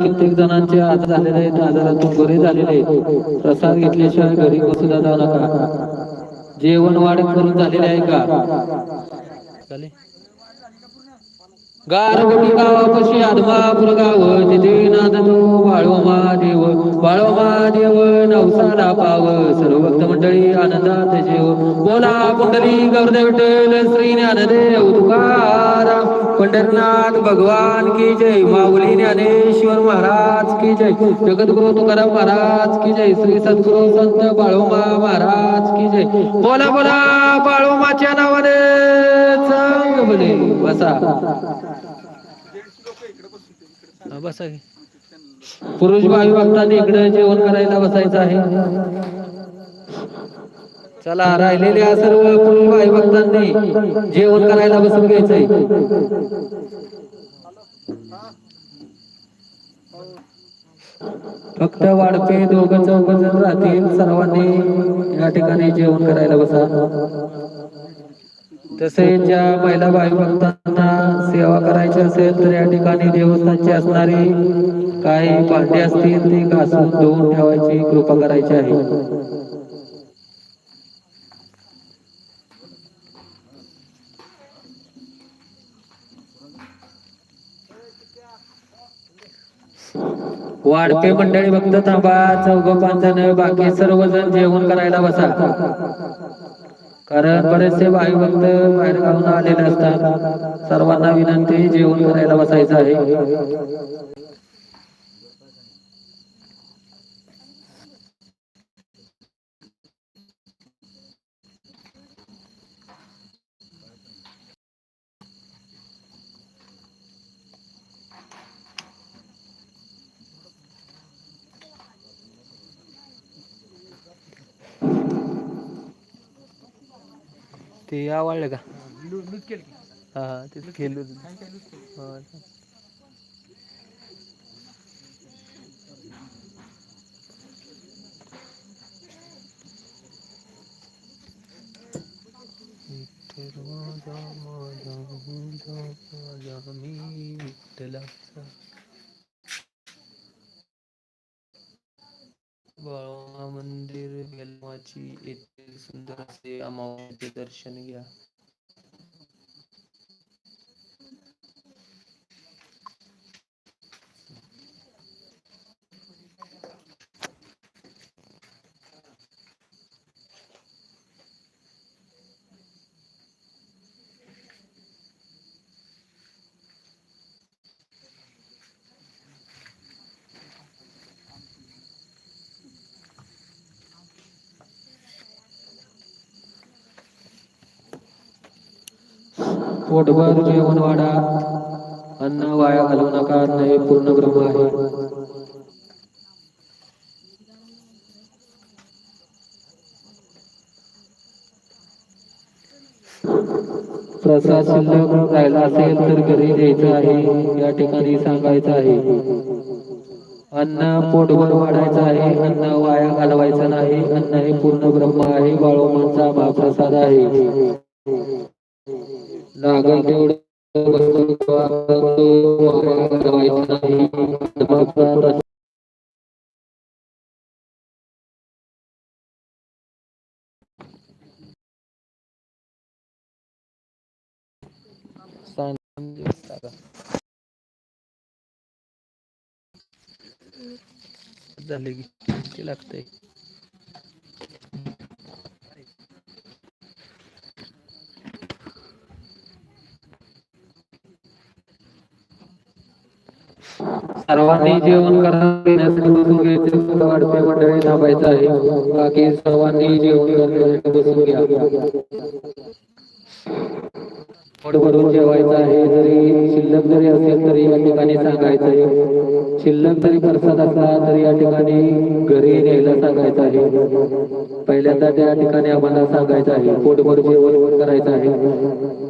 कित्येक जणांचे आज झालेले आहेत आजारातून बरे झालेले आहेत. प्रसाद घेतल्याशिवाय घरी बसून जाऊ नका. जेवण वाढ करून झालेले आहे का? गारगोटी गावापाशी आदमापूर गाव तिथे नांदतो बाळोमा देव. बाळोमा देव नवसाला पाव. सर्व भक्त मंडळी आनंदात जेव. बोला कुंडली गौरदेव विठ्ठल श्री ज्ञानदेव तुकाराम. पंढरनाथ भगवान की जय. माऊली ज्ञानेश्वर महाराज की जय. जगद्गुरु तुकाराम महाराज की जय. श्री सद्गुरु संत बाळोमा महाराज की जय. बोला बोला बाळोमाच्या नावाने बोले बसा. बसा. पुरुष भावी भक्तांनी इकडे जेवण करायला बसायचं आहे. चला राहिलेल्या सर्व पुरुष भावी भक्तांनी जेवण करायला बसून घ्यायचंय. फक्त वाढपे दोघं चौघ जण राहतील सर्वांनी या ठिकाणी जेवण करायला बसा. तसेच ज्या महिला भाई भक्तांना सेवा करायची असेल तर या ठिकाणी देवस्थानची असणारी काही भांडी असतील ती घासून धुवून ठेवायची कृपा करायची आहे. वाढपे मंडळी भक्त थांबा चौघ पाच जण बाकी सर्वजण जेवण करायला बसा. कारण बरेचसे भाई भक्त बाहेर गावून आलेले असतात. सर्वांना विनंती जेवण करायला बसायचं आहे. ते आवडलं का? हा ते केलं. हा विठ्ठल माझा माझा माझा माझा मी विठ्ठलाचा बाळा मंदिर बेलवाची येथील सुंदर असे अमावस्येचे दर्शन घ्या. पोटभर जेवण वाढा. अन्न वाया घालवू नका अन्न हे पूर्ण ब्रह्म आहे. प्रसाद शिल्लक राहिला असेल तर घरी द्यायचं आहे. या ठिकाणी सांगायचं आहे. अन्न पोटभर वाढायचं आहे. अन्न वाया घालवायचं नाही. अन्न हे पूर्ण ब्रह्म आहे. बाळोमांचा महाप्रसाद आहे. लागल तेवढं झाले की लागतंय? सर्वांनी जेवण करायचं मंडळी थांबायचं आहे. बाकी सर्वांनी जेवण करण्यासाठी बसून घ्या. जेवायचं आहे. जरी शिल्लक जरी असेल तरी या ठिकाणी सांगायचं आहे. शिल्लक जरी प्रसाद असला तरी या ठिकाणी घरी न्यायला सांगायचं आहे. पहिल्यांदा त्या ठिकाणी आम्हाला सांगायचं आहे. पोटभर जेवण करायचं आहे.